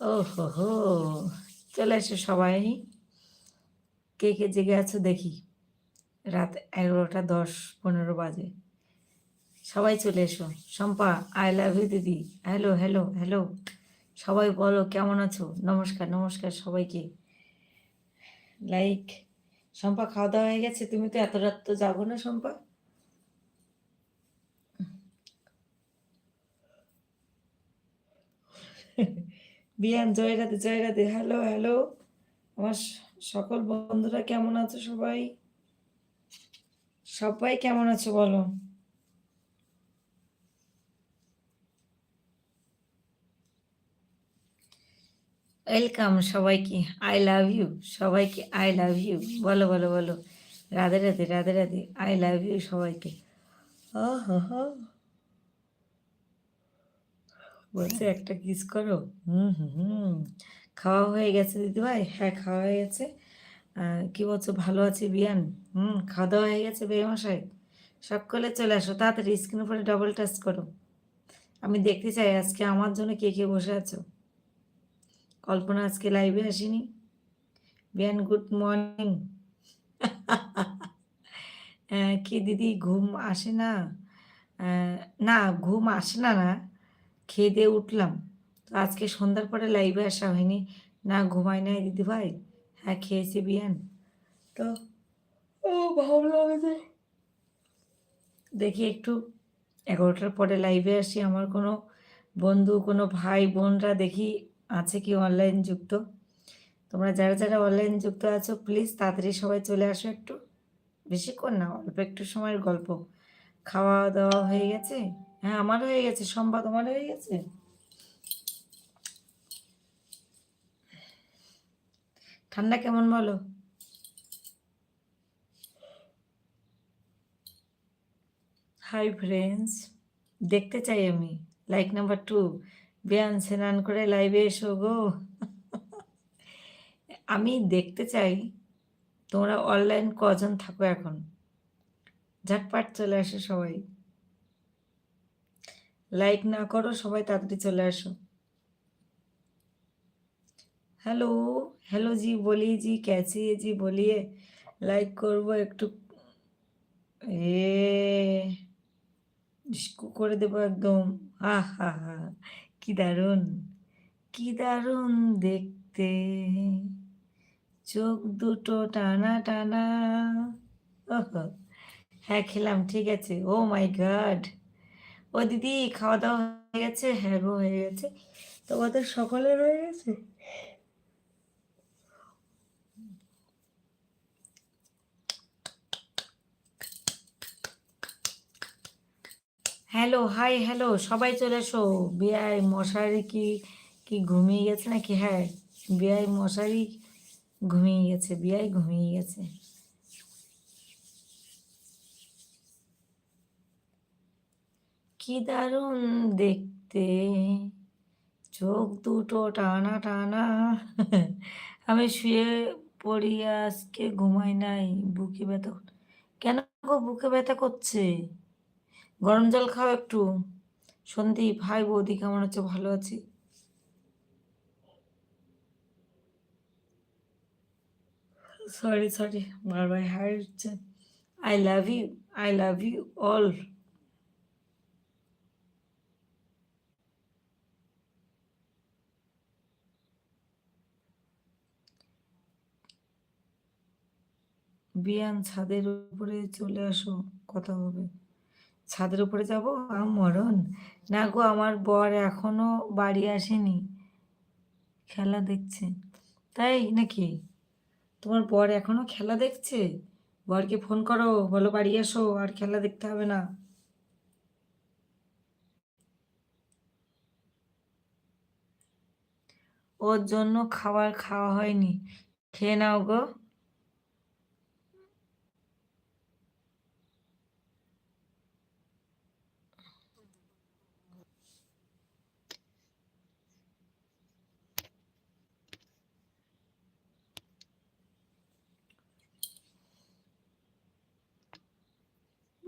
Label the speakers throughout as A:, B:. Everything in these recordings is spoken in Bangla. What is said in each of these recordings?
A: ও হো হো চলে এসো সবাই। কে কে জেগে আছো দেখি। রাত এগারোটা দশ পনেরো বাজে। সবাই চলে এসো। শম্পা, আই লাভ ইউ দিদি। Hello hello hello. সবাই বলো, কেমন আছো? নমস্কার নমস্কার সবাইকে। লাইক, শম্পা, খাওয়া দাওয়া হয়ে গেছে? তুমি তো এত রাত তো যাব না শম্পা। বিয়ান জয় রাধে জয় রাধে হ্যালো হ্যালো। আমার সকল বন্ধুরা কেমন আছো সবাই? সবাই কেমন আছো বলো? ওয়েলকাম সবাইকে। I love you. সবাইকে আই লাভ ইউ। বলো বলো বলো। Radhe Radhe Radhe Radhe. I love you সবাইকে। ও হো হো। বলছে একটা কিস করো? হুম হুম হুম। খাওয়া হয়ে গেছে দিদিভাই হ্যাঁ খাওয়া হয়ে গেছে। কি বলছো ভালো আছি বিয়ান? হুম খাওয়া দাওয়া হয়ে গেছে বেমশাই সকলে চলে আসো তাড়াতাড়ি স্ক্রিন উপরে ডবল টাচ করো। আমি দেখতে চাই আজকে আমার জন্য কে কে বসে আছো? কল্পনা আজকে লাইভে আসেনি। বিয়ান গুড মর্নিং কি দিদি ঘুম আসে না? না ঘুম আসে না না। খেয়ে দিয়ে উঠলাম। তো আজকে সন্ধ্যার পরে লাইভে আসা হয়নি। না ঘুমাই নাই দিদি ভাই হ্যাঁ খেয়েছি বিয়ান। তো ও ভাবলাম যে। দেখি একটু, এগারোটার পরে লাইভে আসি। আমার কোনো বন্ধু, কোনো ভাই, বোনরা দেখি আছে কি অনলাইন যুক্ত। তোমরা যারা যারা অনলাইন যুক্ত আছো প্লিজ তাড়াতাড়ি সবাই চলে আসো একটু। বেশিক্ষণ না, অল্প একটু সময়ের গল্প। খাওয়া দাওয়া হয়ে গেছে। হ্যাঁ আমার হয়ে গেছে, সম্বাদ তোমার হয়ে গেছে। ঠান্ডা কেমন বলো? হাই ফ্রেন্ডস দেখতে চাই আমি লাইক নাম্বার টু বিয়ান স্নান করে লাইভে এসো গো। আমি দেখতে চাই তোমরা অনলাইন কজন থাকো এখন? ঝটপাট চলে আসো সবাই। লাইক না করো, সবাই তাড়াতাড়ি চলে আসো। হ্যালো হ্যালো জি, বলি জি, ক্যাচি জি, বলিয়ে লাইক করব একটু। এ করে দেব একদম। হা হা হা, কি দারুণ কি দারুণ দেখতে। চোখ দুটো টানা টানা। হ্যাঁ খেলাম, ঠিক আছে। ও মাই গাড। ও দিদি খাওয়া দাওয়া হয়ে গেছে? হ্যাঁ গো হয়ে গেছে। তোমাদের সকলের হয়ে গেছে? হ্যালো হাই হ্যালো সবাই চলে এসো। বিআই মশারি কি কি ঘুমিয়ে গেছে নাকি? হ্যাঁ বিআই মশারি ঘুমিয়ে গেছে বিআই ঘুমিয়ে গেছে। কি দারুণ দেখতে। চোখ দুটো টানা টানা। আমি শুয়ে পড়ি, আজকে ঘুমাই নাই, বুকে ব্যথা কেন গো বুকে ব্যথা করছে? গরম জল খাও একটু। সন্দীপ ভাই বৌদি, কেমন আছে? ভালো আছি। সরি সরি বারবার হাই হচ্ছে। I love you I love you all বিয়ান, ছাদের উপরে চলে আসো, কথা হবে। ছাদের উপরে যাব? মরণ? না গো, আমার বর এখনও বাড়ি আসেনি। খেলা দেখছে। তাই নাকি? তোমার বর এখনও খেলা দেখছে? বরকে ফোন করো, বলো বাড়ি আসো আর খেলা দেখতে হবে না। ওর জন্য খাবার খাওয়া হয়নি। খেয়ে নাও গো।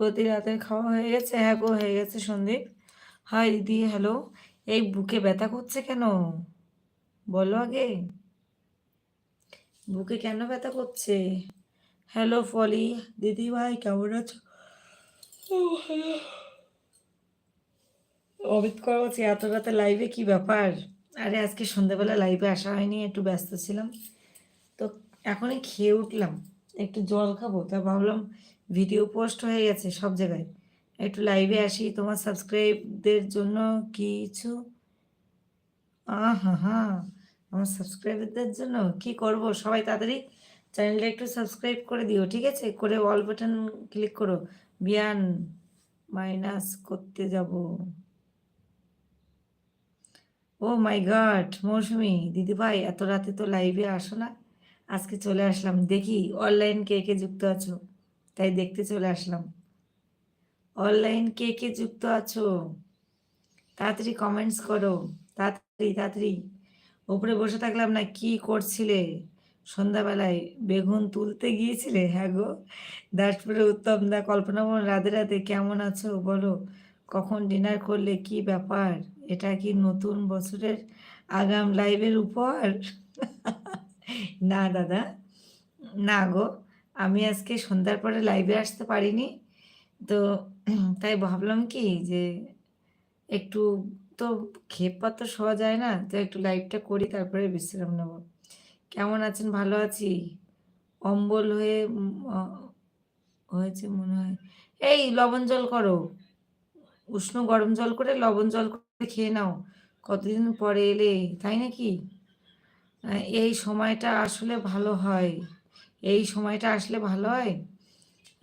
A: প্রতি রাতে খাওয়া হয়ে গেছে হ্যাঁ গো, হয়ে গেছে সন্দীপ। হাই দিদি হ্যালো এই বুকে ব্যথা করছে কেন? বলো আগে। বুকে কেন ব্যথা করছে? হ্যালো ফলি। দিদি ভাই, কেমন আছো? অমিত কর বলছি, এত রাতে লাইভে কি ব্যাপার? আরে, আজকে সন্ধ্যাবেলা লাইভে আসা হয়নি, একটু ব্যস্ত ছিলাম। তো এখনই খেয়ে উঠলাম, একটু জল খাব। তা ভাবলাম ভিডিও পোস্ট হয়ে গেছে সব জায়গায়। একটু লাইভে আসি, তোমার সাবস্ক্রাইবদের জন্য কিছু? আহা হা, আমার সাবস্ক্রাইবারদের জন্য কি করব? সবাই তাড়াতাড়ি চ্যানেলটা একটু সাবস্ক্রাইব করে দিও, ঠিক আছে? করে অল বাটন ক্লিক করো। বিয়ান মাইনাস করতে যাব। ও মাই গড মৌসুমি দিদিভাই এত রাতে তো লাইভে আসো না। আজকে চলে আসলাম। দেখি অনলাইন কে কে যুক্ত আছো। তাই দেখতে চলে আসলাম। অনলাইন কে কে যুক্ত আছো? তাড়াতাড়ি কমেন্টস করো। তাড়াতাড়ি তাড়াতাড়ি। উপরে বসে থাকলাম না, কি করছিলে? সন্ধ্যাবেলায় বেগুন তুলতে গিয়েছিলে? হ্যাঁ গো দাসপুরে উত্তম দা কল্পনা রাধে রাধে, কেমন আছো? বলো, কখন ডিনার করলে কি ব্যাপার? এটা কি নতুন বছরের আগাম লাইভের উপর না দাদা, না গো। আমি আজকে সন্ধ্যার পরে লাইভে আসতে পারিনি। তো তাই ভাবলাম কি যে একটু তো খেয়ে তো শোয়া যায় না, তো একটু লাইভটা করি, তারপরে বিশ্রাম নেব। কেমন আছেন? ভালো আছি? অম্বল হয়ে হয়েছে মনে হয়। এই লবণ জল করো। উষ্ণ গরম জল করে লবণ জল করে খেয়ে নাও। কতদিন পরে এলে, তাই নাকি? এই সময়টা আসলে ভালো হয়। এই সময়টা আসলে ভালো হয়?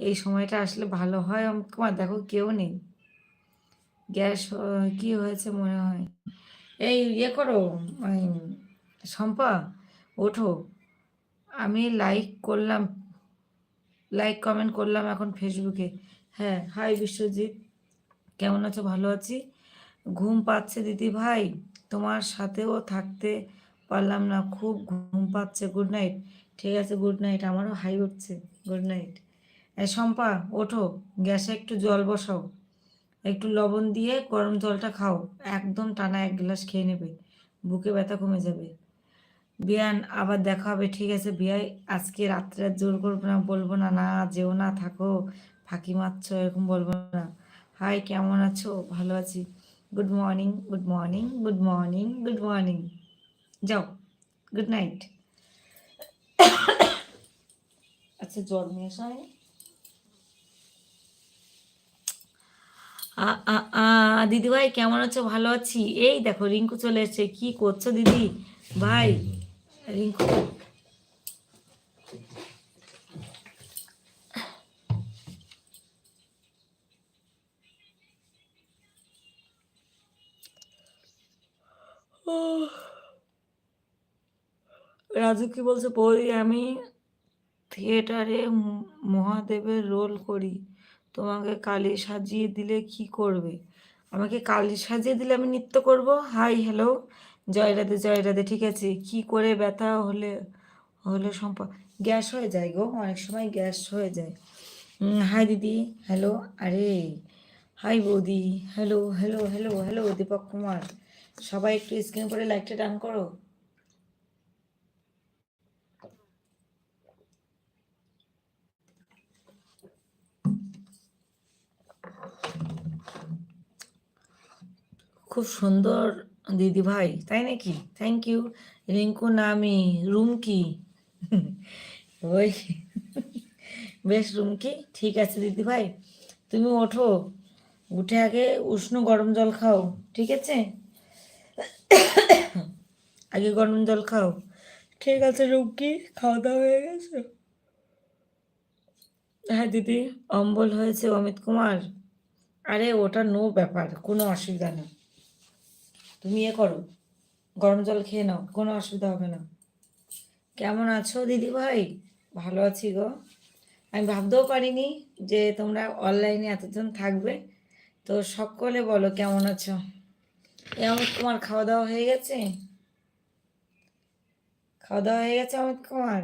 A: এই সময়টা আসলে ভালো হয়? তোমার দেখো কেউ নেই। গ্যাস কি হয়েছে মনে হয়? এই ইয়ে করো শম্পা, ওঠো। আমি লাইক করলাম লাইক কমেন্ট করলাম এখন ফেসবুকে হ্যাঁ হাই বিশ্বজিৎ। কেমন আছো? ভালো আছি? ঘুম পাচ্ছে দিদি ভাই। তোমার সাথেও থাকতে পারলাম না, খুব ঘুম পাচ্ছে গুড নাইট ঠিক আছে গুড নাইট আমারও হাই উঠছে গুড নাইট শম্পা, ওঠো, গ্যাসে একটু জল বসাও। একটু লবণ দিয়ে গরম জলটা খাও। একদম টানা এক গ্লাস খেয়ে নেবে। বুকে ব্যথা কমে যাবে। বিয়ান, আবার দেখা হবে। ঠিক আছে, বিয়াই, আজকে রাত্রে জোর করব না, বলব না না, যেও না, থাকো। ফাঁকি মারছো, এরকম বলব না। হাই কেমন আছো? ভালো আছি। Good morning good morning good morning good morning যাও গুড নাইট আচ্ছা জ্বর নিয়ে আসা হয়নি দিদি দিদিভাই, কেমন আছো? ভালো আছি? এই দেখো, রিঙ্কু চলে এসেছে। কি করছ দিদি? ভাই, রিঙ্কু রাজু কি বলছে? বৌদি আমি থিয়েটারে মহাদেবের রোল করি। তোমাকে কালি সাজিয়ে দিলে কি করবে? আমাকে কালি সাজিয়ে দিলে আমি নৃত্য করব? Hi, hello. জয় রাধে জয় রাধে, ঠিক আছে। কি করে ব্যথা হলে হলে সম্পর্ক গ্যাস হয়ে যায় গো, অনেক সময় গ্যাস হয়ে যায়। হাই দিদি, হ্যালো। আরে, হাই বৌদি, hello hello hello hello, Deepak Kumar. সবাই একটু স্ক্রিন করে লাইকটা ডান করো। খুব সুন্দর দিদি ভাই তাই নাকি? থ্যাংক ইউ রিঙ্কু নামি রুমকি ওই, বেশ রুমকি ঠিক আছে দিদি ভাই তুমি ওঠো। উঠে আগে উষ্ণ গরম জল খাও, ঠিক আছে? আগে গরম জল খাও। ঠিক আছে রুমকি খাওয়া দাওয়া হয়ে গেছে? হ্যাঁ দিদি, অম্বল হয়েছে অমিত কুমার। আরে, ওটা নো ব্যাপার, কোনো অসুবিধা নেই। তুমি এ করো। গরম জল খেয়ে নাও, কোনো অসুবিধা হবে না। কেমন আছো দিদি ভাই? ভালো আছি গো। আমি ভাবতেও পারিনি যে তোমরা অনলাইনে এতজন থাকবে। তো সকলে বলো কেমন আছো? এ অমিত কুমার, খাওয়া দাওয়া হয়ে গেছে? খাওয়া দাওয়া হয়ে গেছে অমিত কুমার?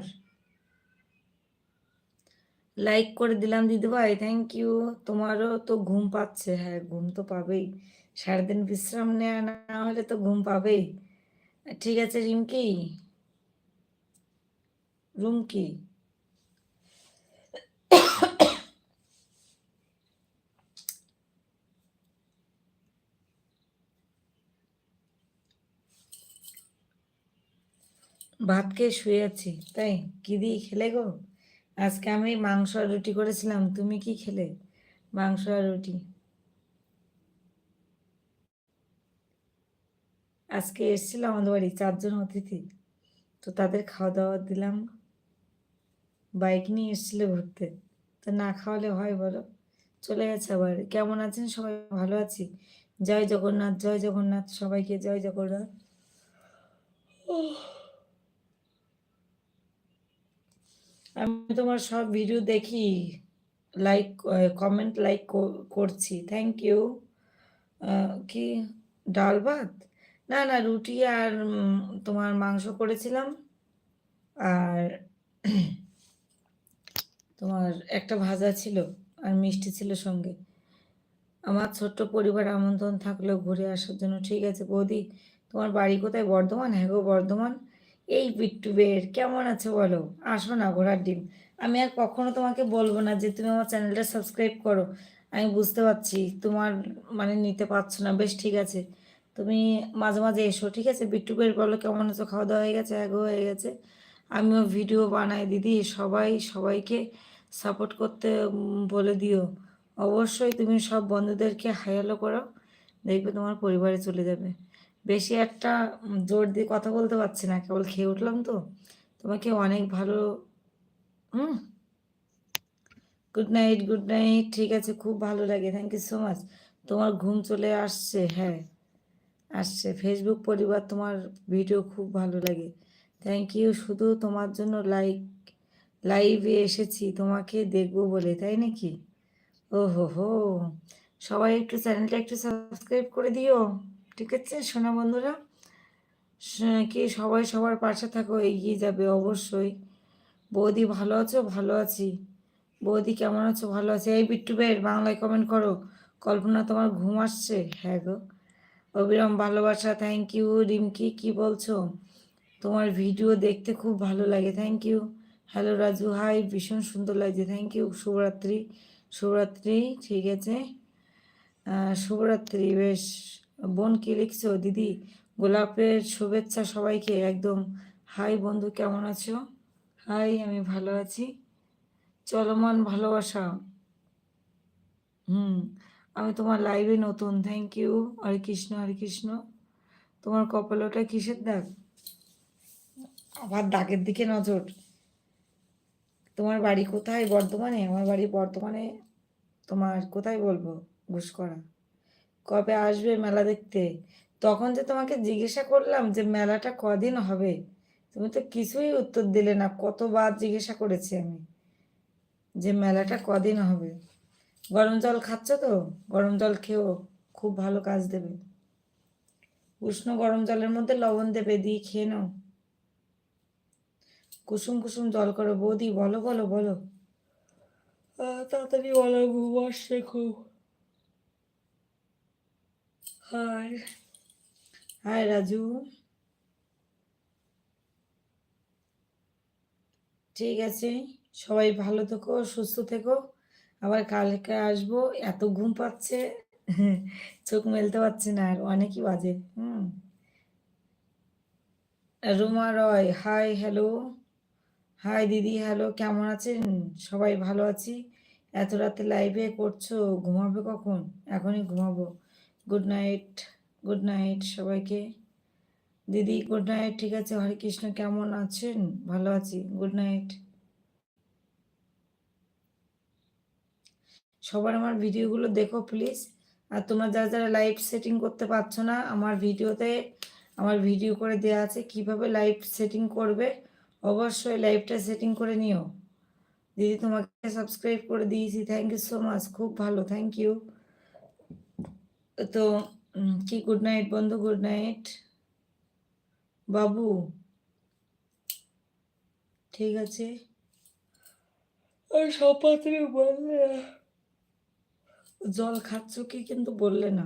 A: লাইক করে দিলাম দিদি ভাই থ্যাংক ইউ তোমারও তো ঘুম পাচ্ছে হ্যাঁ ঘুম তো পাবেই। সারাদিন বিশ্রাম নেওয়া না হলে তো ঘুম পাবেই। ঠিক আছে, রিমকি? রুমকি? ভাত খেয়ে শুয়ে আছি, তাই? কি দিয়ে খেলে গো? আজকে আমি মাংস আর রুটি করেছিলাম, তুমি কি খেলে? মাংস আর রুটি। আজকে এসেছিল আমাদের বাড়ি, চারজন অতিথি। তো তাদের খাওয়া দাওয়া দিলাম। বাইক নিয়ে এসেছিল ঘুরতে। তো না খাওয়ালে হয় বলো? চলে গেছে আবার। কেমন আছেন সবাই? ভালো আছি? জয় জগন্নাথ জয় জগন্নাথ সবাইকে, জয় জগন্নাথ। আমি তোমার সব ভিডিও দেখি লাইক কমেন্ট লাইক করছি। থ্যাংক ইউ কি? ডাল ভাত? না না, রুটি আর তোমার মাংস করেছিলাম। আর তোমার একটা ভাজা ছিল আর মিষ্টি ছিল সঙ্গে। আমার ছোট্ট পরিবার আমন্ত্রণ থাকলেও ঘুরে আসার জন্য। ঠিক আছে বৌদি, তোমার বাড়ি কোথায়? বর্ধমান? হ্যাঁ গো, বর্ধমান। এই বিট্টু বের, কেমন আছে বলো? আসো না ঘোড়ার ডিম। আমি আর কখনো তোমাকে বলব না যে তুমি আমার চ্যানেলটা সাবস্ক্রাইব করো। আমি বুঝতে পারছি, তোমার মানে নিতে পারছ না। বেশ ঠিক আছে। তুমি মাঝে মাঝে এসো, ঠিক আছে? বিট্টু বের বলো কেমন আছো? খাওয়া দাওয়া হয়ে গেছে? এগো হয়ে গেছে। আমিও ভিডিও বানাই, দিদি, সবাই, সবাইকে সাপোর্ট করতে বলে দিও। অবশ্যই তুমি সব বন্ধুদেরকে হায়ালো করো, দেখবে তোমার পরিবারে চলে যাবে। বেশি একটা জোর দিয়ে কথা বলতে পারছি না, কেবল খেয়ে উঠলাম তো। তোমাকে অনেক ভালো, হুম? গুড নাইট গুড নাইট ঠিক আছে? খুব ভালো লাগে থ্যাংক ইউ সো মাচ তোমার ঘুম চলে আসছে হ্যাঁ। আসছে। ফেসবুক পরিবার, তোমার ভিডিও খুব ভালো লাগে। থ্যাংক ইউ শুধু তোমার জন্য লাইক লাইভে এসেছি, তোমাকে দেখব বলে, তাই নাকি? ও হো। হো সবাই একটু চ্যানেলটা একটু সাবস্ক্রাইব করে দিও, ঠিক আছে? সোনা বন্ধুরা কি সবাই সবার পাশে থাকো, এগিয়ে যাবে অবশ্যই। বৌদি, ভালো আছো? ভালো আছি। বৌদি, কেমন আছো? ভালো আছি। এই বিট্টু বের বাংলায় কমেন্ট করো। কল্পনা, তোমার ঘুম আসছে? হ্যাঁ গো। অবিরাম ভালোবাসা থ্যাংক ইউ রিমকি, কি বলছো? তোমার ভিডিও দেখতে খুব ভালো লাগে thank you hello Raju hi ভীষণ সুন্দর লাগছে থ্যাংক ইউ শুভরাত্রি। শুভরাত্রি, ঠিক আছে। শুভরাত্রি, বেশ। বোন, কি লিখছো? দিদি, গোলাপের শুভেচ্ছা সবাইকে, একদম। হাই বন্ধু, কেমন আছো? হাই আমি ভালো আছি। চলমান ভালোবাসা। হুম। আমি তোমার লাইভে নতুন। থ্যাংক ইউ হরে কৃষ্ণ হরে কৃষ্ণ তোমার কপালে ওটা কিসের দাগ? আবার দাগের দিকে নজর। তোমার বাড়ি কোথায় বর্ধমানে আমার বাড়ি বর্ধমানে তোমার, কোথায় বলব? ঘুষকরা কবে আসবে মেলা দেখতে? তখন যে তোমাকে জিজ্ঞাসা করলাম যে মেলাটা কদিন হবে, তুমি তো কিছুই উত্তর দিলে না। কতবার জিজ্ঞাসা করেছি আমি যে মেলাটা কদিন হবে? গরম জল খাচ্ছ তো? গরম জল খেও খুব ভালো কাজ দেবে। উষ্ণ গরম জলের মধ্যে লবণ দেবে দিয়ে খেয়ে নাও। কুসুম কুসুম জল করো বৌদি বলো বলো বলো। তাড়াতাড়ি বলো ঘুম আসছে খুব। Hi hi Raju. ঠিক আছে সবাই ভালো থেকো সুস্থ থেকো। আবার কালকে আসব, এত ঘুম পাচ্ছে, চোখ মেলতে পারছি না আর, অনেকই বাজে, হুম। Ruma Roy hi hello hi দিদি হ্যালো কেমন আছেন? সবাই ভালো আছি। এত রাতে লাইভে করছ, ঘুমাবে কখন? এখনই ঘুমাবো। গুড নাইট গুড নাইট সবাইকে। দিদি গুড নাইট ঠিক আছে, হরে কৃষ্ণ, কেমন আছেন? ভালো আছি গুড নাইট সবার আমার ভিডিওগুলো দেখো প্লিজ আর তোমরা যারা যারা লাইভ সেটিং করতে পারছ না, আমার ভিডিওতে আমার ভিডিও করে দেওয়া আছে কীভাবে লাইভ সেটিং করবে। অবশ্যই লাইভটা সেটিং করে নিও। দিদি, তোমাকে সাবস্ক্রাইব করে দিয়েছি। থ্যাংক ইউ সো মাচ খুব ভালো। থ্যাংক ইউ তো কি গুড নাইট বন্ধু গুড নাইট বাবু, ঠিক আছে? আর সপা তুমি বললে। জল খাচ্ছ কি কিন্তু বললে না।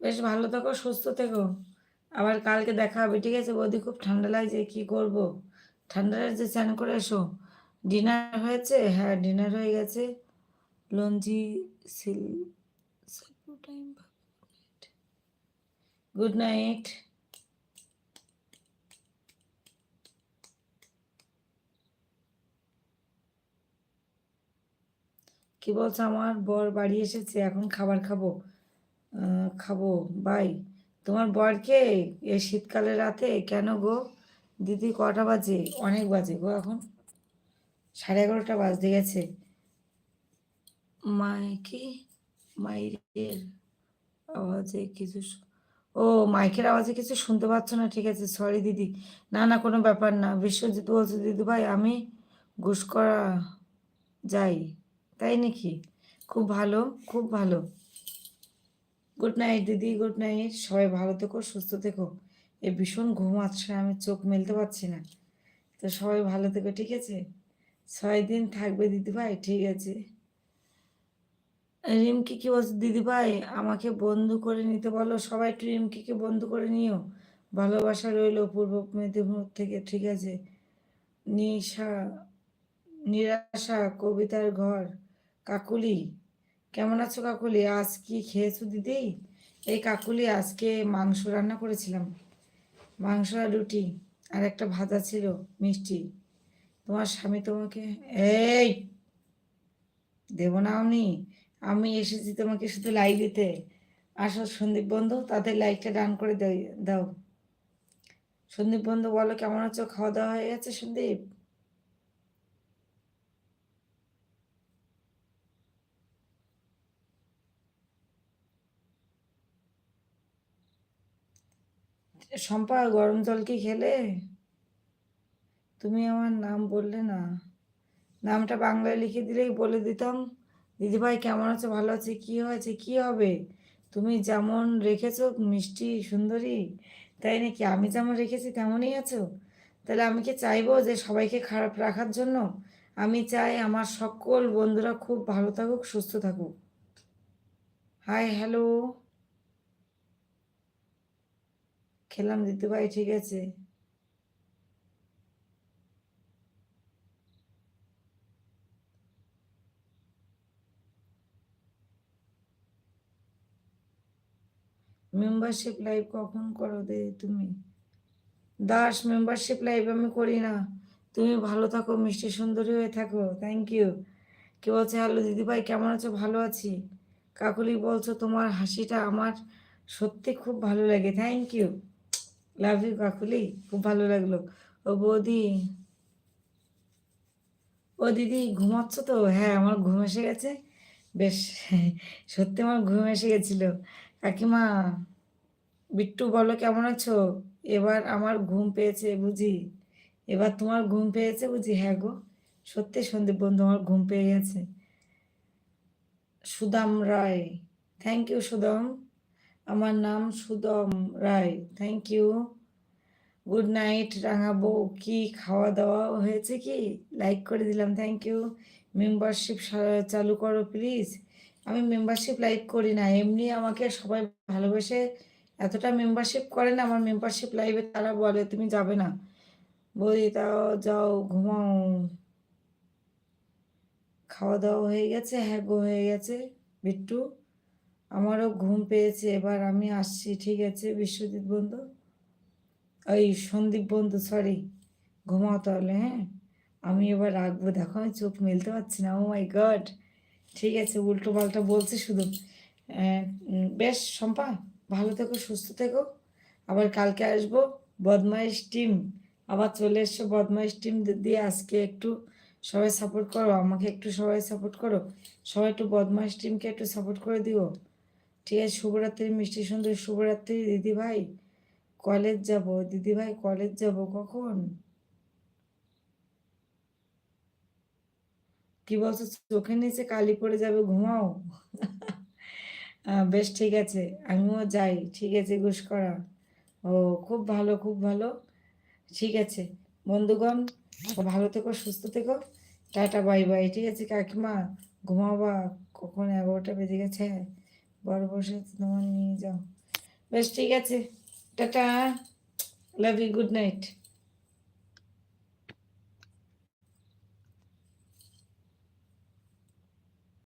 A: বেশ ভালো থেকো, সুস্থ থেকো। আবার কালকে দেখা হবে, ঠিক আছে? বৌদি, খুব ঠান্ডা লাগছে, কি করব? ঠান্ডা যে স্নান করে এসো। ডিনার হয়েছে? হ্যাঁ ডিনার হয়ে গেছে। লঞ্জি সিল গুড নাইট। কি বলছো আমার? বর বাড়ি এসেছে, এখন খাবার খাব। খাব। বাই। তোমার বরকে এ শীতকালে রাতে কেন গো? দিদি কটা বাজে? অনেক বাজে গো এখন। সাড়ে এগারোটা বাজতে গেছে। মাইকে, মাইরের আওয়াজে কিছু ও, মাইকের আওয়াজে কিছু শুনতে পাচ্ছ না? ঠিক আছে সরি দিদি। না না, কোনো ব্যাপার না। বিশ্বজিৎ বলছে দিদি ভাই আমি ঘুষ করা যাই। তাই নাকি? খুব ভালো খুব ভালো। গুড নাইট দিদি গুড নাইট সবাই ভালো থেকো, সুস্থ থেকো। এ ভীষণ ঘুম আসছে, আমি চোখ মেলতে পারছি না। তো সবাই ভালো থেকো, ঠিক আছে? ছয় দিন থাকবে দিদি ভাই, ঠিক আছে? রিমকি কি বলছে, দিদি ভাই, আমাকে বন্ধু করে নিতে বলো। সবাই একটু রিমকিকে বন্ধু করে নিও। ভালোবাসা রইল পূর্ব মেদিনীপুর থেকে, ঠিক আছে? নিশা, নিরাশা, কবিতার ঘর। কাকুলি, কেমন আছো কাকুলি? আজ কি খেয়েছো দিদি? এই কাকুলি, আজকে মাংস রান্না করেছিলাম। মাংস আর রুটি আর একটা ভাজা ছিল, মিষ্টি। তোমার স্বামী তোমাকে, এই! দেব না আমি। আমি এসেছি তোমাকে শুধু লাইক দিতে। আসো সন্দীপ বন্ধু, তাদের লাইকটা ডান করে দাও। সন্দীপ বন্ধু, বলো কেমন আছো? খাওয়া দাওয়া হয়ে গেছে সন্দীপ? শম্পা, গরম জল কি খেলে? তুমি আমার নাম বললে না। নামটা বাংলায় লিখে দিলেই বলে দিতাম। দিদিভাই, কেমন আছো? ভালো আছে। কি হয়েছে? কি হবে? তুমি যেমন রেখেছো, মিষ্টি, সুন্দরী, তাই নাকি আমি যেমন রেখেছি, তেমনই আছো? তাহলে আমি কি চাইব যে সবাইকে খারাপ রাখার জন্য? আমি চাই আমার সকল বন্ধুরা খুব ভালো থাকুক, সুস্থ থাকুক। হাই হ্যালো খেলাম, দিতে দিদিভাই ঠিক আছে? মেম্বারশিপ লাইভ কখন করো দে তুমি? দাস মেম্বারশিপ লাইভ আমি করি না। তুমি ভালো থাকো, মিষ্টি সুন্দরী হয়ে থাকো। থ্যাংক ইউ কে বলছে, হ্যালো দিদিভাই কেমন আছো? ভালো আছি। কাকুলি বলছো, তোমার হাসিটা আমার সত্যি খুব ভালো লাগে। Thank you love you Kakuli. খুব ভালো লাগল। ও বৌদি, ও দিদি ঘুমাচ্ছ তো? হ্যাঁ আমার ঘুম এসে গেছে। বেশ, সত্যি আমার ঘুম এসে গেছিল। কাকিমা, বিট্টু বলো কেমন আছো? এবার আমার ঘুম পেয়েছে বুঝি? এবার তোমার ঘুম পেয়েছে বুঝি? হ্যাঁ গো, সত্যি সন্দীপ বন্ধু, আমার ঘুম পেয়ে গেছে। Sudam Roy thank you Sudam. আমার নাম Sudam Roy. Thank you good night রাঙাবো কি খাওয়া দাওয়া হয়েছে কি? লাইক করে দিলাম থ্যাংক ইউ মেম্বারশিপ চালু করো প্লিজ আমি মেম্বারশিপ লাইক করি না। এমনি আমাকে সবাই ভালোবেসে এতটা মেম্বারশিপ করে না। আমার মেম্বারশিপ লাইভে তারা বলে, তুমি যাবে না। বলি, তাও যাও, ঘুমাও। খাওয়া দাওয়া হয়ে গেছে। হ্যাঁ গো, হয়ে গেছে। বিট্টু? আমারও ঘুম পেয়েছে, এবার আমি আসছি, ঠিক আছে? বিশ্বজিৎ বন্ধু? ওই সন্দীপ বন্ধু সরি ঘুমাও তাহলে হ্যাঁ? আমি এবার রাখব, দেখো, আমি চোখ মেলতে পারছি না ও মাই গড ঠিক আছে উল্টো পাল্টা বলছে শুধু। বেশ, শম্পা, ভালো থেকো, সুস্থ থেকো। আবার কালকে আসব, বদমাইশ টিম আবার চলে এসছো বদমাইশ টিম দিয়ে আজকে একটু সবাই সাপোর্ট করো, আমাকে একটু সবাই সাপোর্ট করো। সবাই একটু বদমাইশ টিমকে একটু সাপোর্ট করে দিও। ঠিক আছে, শুভরাত্রি মিষ্টি সুন্দর। শুভরাত্রি দিদি ভাই কলেজ যাব। দিদি ভাই কলেজ যাব কখন? কি বলছো, চোখের নিচে কালি পড়ে যাবে, ঘুমাও। বেশ ঠিক আছে, আমিও যাই। ঠিক আছে ঘুষ করা ও, খুব ভালো খুব ভালো। ঠিক আছে, বন্ধুগণ, ভালো থেকো, সুস্থ থেকো। Tata, bye bye. ঠিক আছে, কাকিমা, ঘুমাবা। কখন এগারোটা বেজে গেছে? বড় বসে তোমার নিয়ে যাও। বেশ ঠিক আছে। Tata. Love you good night